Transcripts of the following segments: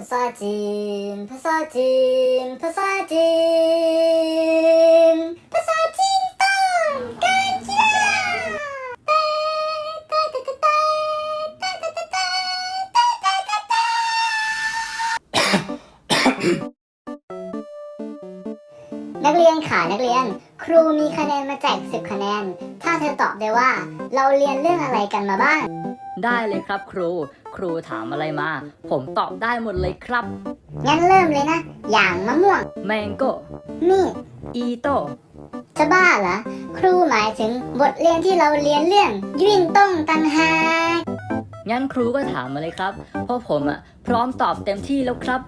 ภาษาจีน ภาษาจีน ภาษาจีน ภาษาจีนตอนการกีฬานักเรียนค่ะนักเรียน ครูมีคะแนนมาแจก10คะแนน ถ้าเธอตอบได้ว่า เราเรียนเรื่องอะไรกันมาบ้าง ได้เลยครับครู ครูถามอะไรมา ผมตอบได้หมดเลยครับ งั้นเริ่มเลยนะ อย่างมะม่วง แมงโก้มีดอีโต้จะบ้าเหรอ ครูหมายถึงบทเรียนที่เราเรียนเรื่องยื่นต้องตันหากงั้นครูก็ถามมาเลยครับ เพราะผมอะพร้อมตอบเต็มที่แล้วครับ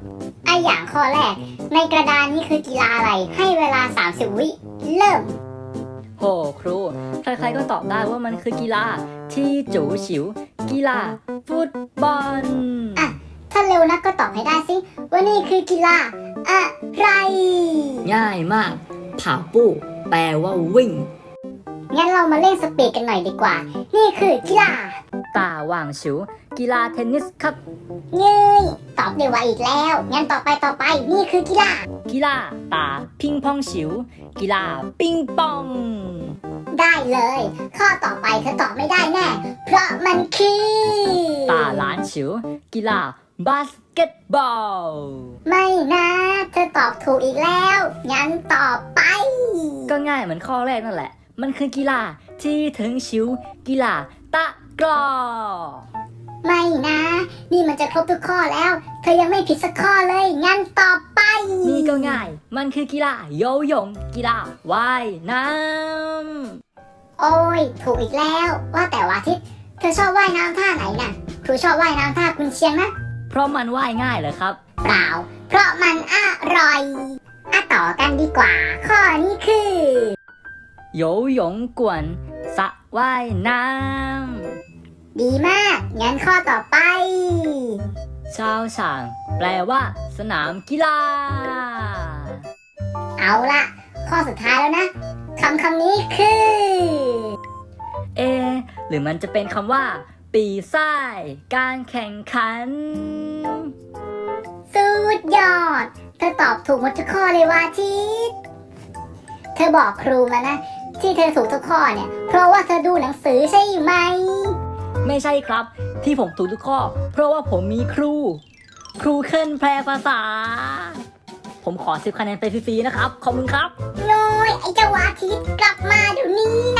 ไอะอย่างข้อแรก ในกระดานนี้คือกีฬาอะไร ให้เวลา 30 วิ เริ่มโหครู ใครๆก็ตอบได้ว่ามันคือกีฬา ที่จูฉิว กีฬา ฟุตบอล อะ ถ้าเร็วนักก็ตอบให้ได้สิ ว่านี่คือกีฬา อะไร ง่ายมากผาปู้แปลว่าวิ่ง งั้นเรามาเล่นสปีดกันหน่อยดีกว่า นี่คือกีฬา ตาว่างฉิว กีฬาเทนนิสครับเงยตอบได้ไวอีกแล้ว งั้นต่อไปต่อไปนี่คือกีฬา กีฬาตาพิงพองฉิว กีฬาปิงปอง ได้เลย ข้อต่อไปเธอตอบไม่ได้แน่ เพราะมันคือ ตาหลานฉิว กีฬาบาสเกตบอล ไม่นะ เธอตอบถูกอีกแล้ว งั้นต่อไป ก็ง่ายเหมือนข้อแรกนั่นแหละ มันคือกีฬาที่ถึงชิว กีฬา ตะกร้อไม่นะ นี่มันจะครบทุกข้อแล้ว เธอยังไม่ผิดสักข้อเลย งั้นต่อไป นี่ก็ง่าย มันคือกีฬาโยหยงกีฬาว่ายน้โอ้ย ถูกอีกแล้วว่าแต่ว่าทิศเธอชอบว่ายน้ำท่าไหนน่ะครูชอบว่ายน้ำท่าคุณเชียงนะำเพราะมันว่ายง่ายเหรอครับ เปล่า เพราะมันอร่อยอะต่อกันดีกว่า ข้อนี้คือ โยหยงกวนสระว่ายน้ ดีมาก งั้นข้อต่อไปำชาวช่าง แปลว่า สนามกีฬา เอาละข้อสุดท้ายแล้วนะคำคำนี้คือ เอะหรือมันจะเป็นคำว่า ปีซ่าย การแข่งขัน สุดยอด เธอตอบถูกหมดทุกข้อเลยว่าทิศเธอบอกครูมานะ ที่เธอถูกทุกข้อเนี่ย เพราะว่าเธอดูหนังสือใช่ไหม ไม่ใช่ครับ ที่ผมถูกทุกข้อ เพราะว่าผมมีครู ครูเคลื่อนแปลภาษา ผมขอสิบคะแนนไปฟรีๆนะครับ ขอบคุณครับ โน้ยไอ้เจ้าวาทิตกลับมาเดี๋ยวนี้นะ